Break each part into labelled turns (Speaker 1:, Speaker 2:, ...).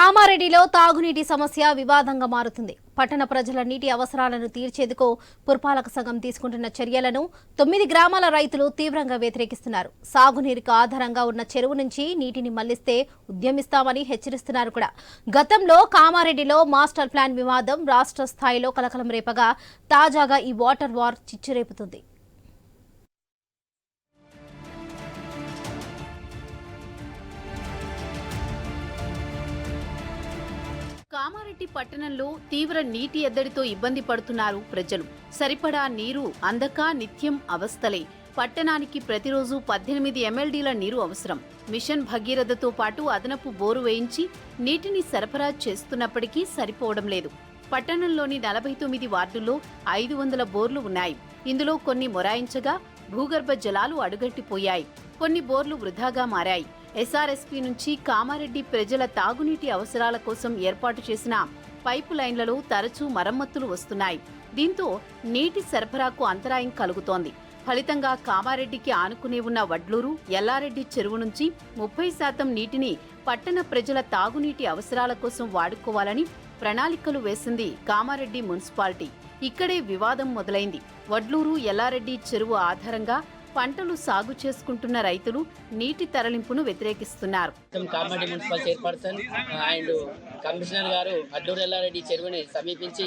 Speaker 1: కామారెడ్డిలో తాగునీటి సమస్య వివాదంగా మారుతుంది. పట్టణ ప్రజల నీటి అవసరాలను తీర్చేందుకు పురపాలక సంఘం తీసుకుంటున్న చర్యలను తొమ్మిది గ్రామాల రైతులు తీవ్రంగా వ్యతిరేకిస్తున్నారు. సాగునీరుకు ఆధారంగా ఉన్న చెరువు నుంచి నీటిని మళ్ళిస్తే ఉద్యమిస్తామని హెచ్చరిస్తున్నారు కూడా. గతంలో కామారెడ్డిలో మాస్టర్ ప్లాన్ వివాదం రాష్ట్ర స్థాయిలో కలకలం రేపగా తాజాగా ఈ వాటర్ వార్ చిచ్చురేపుతుంది.
Speaker 2: కామారెడ్డి పట్టణంలో తీవ్ర నీటి ఎద్దడితో ఇబ్బంది పడుతున్నారు ప్రజలు. సరిపడా నీరు అందక నిత్యం అవస్థలే. పట్టణానికి ప్రతిరోజు పద్దెనిమిది ఎంఎల్డీల నీరు అవసరం. మిషన్ భగీరథతో పాటు అదనపు బోరు వేయించి నీటిని సరఫరా చేస్తున్నప్పటికీ సరిపోవడం లేదు. పట్టణంలోని నలభై తొమ్మిది వార్డుల్లో ఐదు వందల బోర్లు ఉన్నాయి. ఇందులో కొన్ని మొరాయించగా భూగర్భ జలాలు అడుగట్టిపోయాయి. కొన్ని బోర్లు వృధాగా మారాయి. ఎస్ఆర్ఎస్పీ నుంచి కామారెడ్డి ప్రజల తాగునీటి అవసరాల కోసం ఏర్పాటు చేసిన పైపు లైన్లలో తరచూ మరమ్మతులు వస్తున్నాయి. దీంతో నీటి సరఫరాకు అంతరాయం కలుగుతోంది. ఫలితంగా కామారెడ్డికి ఆనుకునే ఉన్న వడ్లూరు ఎల్లారెడ్డి చెరువు నుంచి ముప్పై శాతం నీటిని పట్టణ ప్రజల తాగునీటి అవసరాల కోసం వాడుకోవాలని ప్రణాళికలు వేసింది కామారెడ్డి మున్సిపాలిటీ. ఇక్కడే వివాదం మొదలైంది. వడ్లూరు ఎల్లారెడ్డి చెరువు ఆధారంగా పంటలు సాగు చేసుకుంటున్న రైతులు నీటి తరలింపును వ్యతిరేకిస్తున్నారు.
Speaker 3: Kamareddy municipal chairperson and commissioner గారు అడ్డూరు ఎల్లారెడ్డి చెరువుని సమీపించి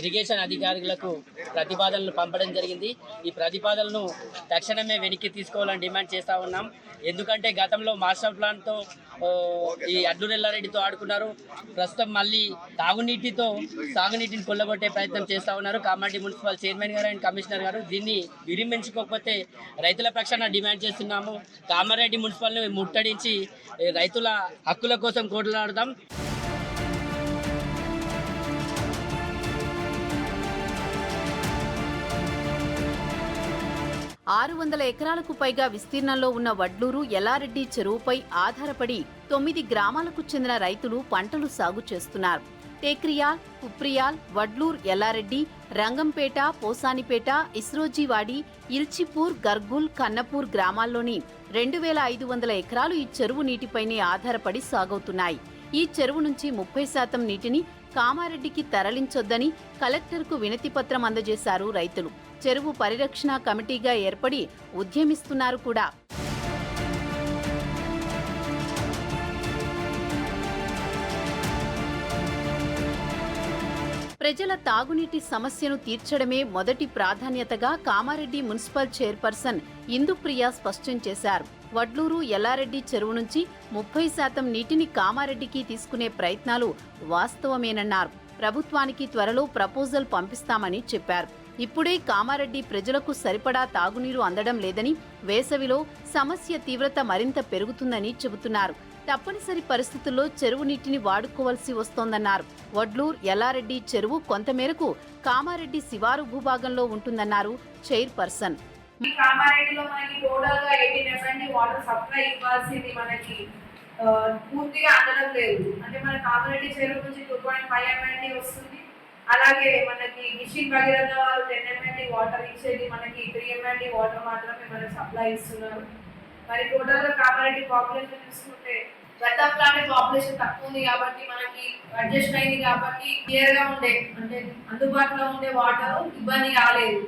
Speaker 3: ఇరిగేషన్ అధికారులకు ప్రతిపాదనలు పంపడం జరిగింది. ఈ ప్రతిపాదనలను తక్షణమే వెనక్కి తీసుకోవాలని డిమాండ్ చేస్తా ఉన్నాం. ఎందుకంటే గతంలో మాస్టర్ ప్లాన్తో ఈ అడ్డూరు ఎల్లారెడ్డితో ఆడుకున్నారు. ప్రస్తుతం మళ్ళీ తాగునీటితో సాగునీటిని కొల్లగొట్టే ప్రయత్నం చేస్తా ఉన్నారు. కామారెడ్డి మున్సిపల్ చైర్మన్ గారు అండ్ కమిషనర్ గారు. దీన్ని విరమించుకోకపోతే రైతుల పక్షాన డిమాండ్ చేస్తున్నాము. కామారెడ్డి మున్సిపల్ని ముట్టడించి రైతుల హక్కుల కోసం కోట్లాడుతాం
Speaker 2: ఆరు వందల ఎకరాలకు పైగా విస్తీర్ణంలో ఉన్న వడ్లూరు ఎల్లారెడ్డి చెరువుపై ఆధారపడి తొమ్మిది గ్రామాలకు చెందిన రైతులు పంటలు సాగు చేస్తున్నారు. టేక్రియాల్ కుప్రియాల్ వడ్లూర్ ఎల్లారెడ్డి రంగంపేట పోసానిపేట ఇస్రోజీవాడి ఇల్చిపూర్ గర్గుల్ కన్నపూర్ గ్రామాల్లోని రెండు వేల ఐదు వందల ఎకరాలు ఈ చెరువు నీటిపైనే ఆధారపడి సాగవుతున్నాయి. ఈ చెరువు నుంచి ముప్పై శాతం నీటిని కామారెడ్డికి తరలించొద్దని కలెక్టర్కు వినతిపత్రం అందజేశారు రైతులు. చెరువు పరిరక్షణ కమిటీగా ఏర్పడి ఉద్యమిస్తున్నారు కూడా. ప్రజల తాగునీటి సమస్యను తీర్చడమే మొదటి ప్రాధాన్యతగా కామారెడ్డి మున్సిపల్ చైర్పర్సన్ ఇందుప్రియ స్పష్టం చేశారు. వడ్లూరు ఎల్లారెడ్డి చెరువు నుంచి ముప్పై శాతం నీటిని కామారెడ్డికి తీసుకునే ప్రయత్నాలు వాస్తవమేనన్నారు. ప్రభుత్వానికి త్వరలో ప్రపోజల్ పంపిస్తామని చెప్పారు. ఇప్పుడే కామారెడ్డి ప్రజలకు సరిపడా తాగునీరు అందడం లేదని వేసవిలో సమస్య తీవ్రత మరింత పెరుగుతుందని చెబుతున్నారు. తప్పనిసరి పరిస్థితుల్లో చెరువు నీటిని వాడుకోవాల్సి వస్తోందన్నారు. వడ్లూర్ ఎల్లారెడ్డి చెరువు కొంతమేరకు కామారెడ్డి శివారు భూభాగంలో ఉంటుందన్నారు చైర్పర్సన్.
Speaker 4: కామారెడ్డిలో మనకి టోటల్గా ఎయిటీన్ ఎంఎల్డీ వాటర్ సప్లై ఇవ్వాల్సింది మనకి పూర్తిగా అందడం లేదు. అంటే మన కామారెడ్డి చెరువు నుంచి టూ పాయింట్ ఫైవ్ ఎంఎల్డీ వస్తుంది. అలాగే మనకి మిషన్ భగీరథ వాళ్ళు టెన్ ఎంఎండి వాటర్ ఇచ్చేది మనకి త్రీ ఎంఎండి వాటర్ మాత్రమే మనకి సప్లై ఇస్తున్నారు. మరి కోటాలో కామారెడ్డి పాపులేషన్ చూసుకుంటే గతంలోనే పాపులేషన్ తక్కువ ఉంది కాబట్టి మనకి అడ్జస్ట్ అయింది కాబట్టి క్లియర్గా ఉండే అంటే అందుబాటులో ఉండే వాటర్ ఇబ్బంది కాలేదు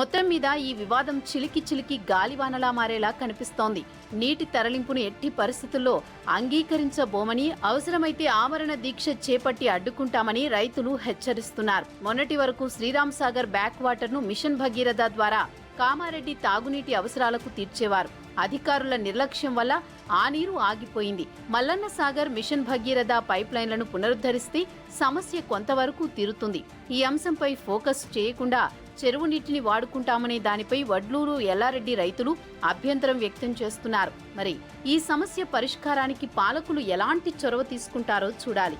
Speaker 2: మొత్తం మీద ఈ వివాదం చిలికి చిలికి గాలివానలా మారేలా కనిపిస్తోంది. నీటి తరలింపును ఎట్టి పరిస్థితుల్లో అంగీకరించబోమని అవసరమైతే ఆమరణ దీక్ష చేపట్టి అడ్డుకుంటామని రైతులు హెచ్చరిస్తున్నారు. మొన్నటి వరకు శ్రీరామ్ సాగర్ బ్యాక్ వాటర్ను మిషన్ భగీరథ ద్వారా కామారెడ్డి తాగునీటి అవసరాలకు తీర్చేవారు. అధికారుల నిర్లక్ష్యం వల్ల ఆ నీరు ఆగిపోయింది. మల్లన్న సాగర్ మిషన్ భగీరథ పైప్లైన్లను పునరుద్ధరిస్తే సమస్య కొంతవరకు తీరుతుంది. ఈ అంశంపై ఫోకస్ చేయకుండా చెరువు నీటిని వాడుకుంటామనే దానిపై వడ్లూరు ఎల్లారెడ్డి రైతులు అభ్యంతరం వ్యక్తం చేస్తున్నారు. మరి ఈ సమస్య పరిష్కారానికి పాలకులు ఎలాంటి చొరవ తీసుకుంటారో చూడాలి.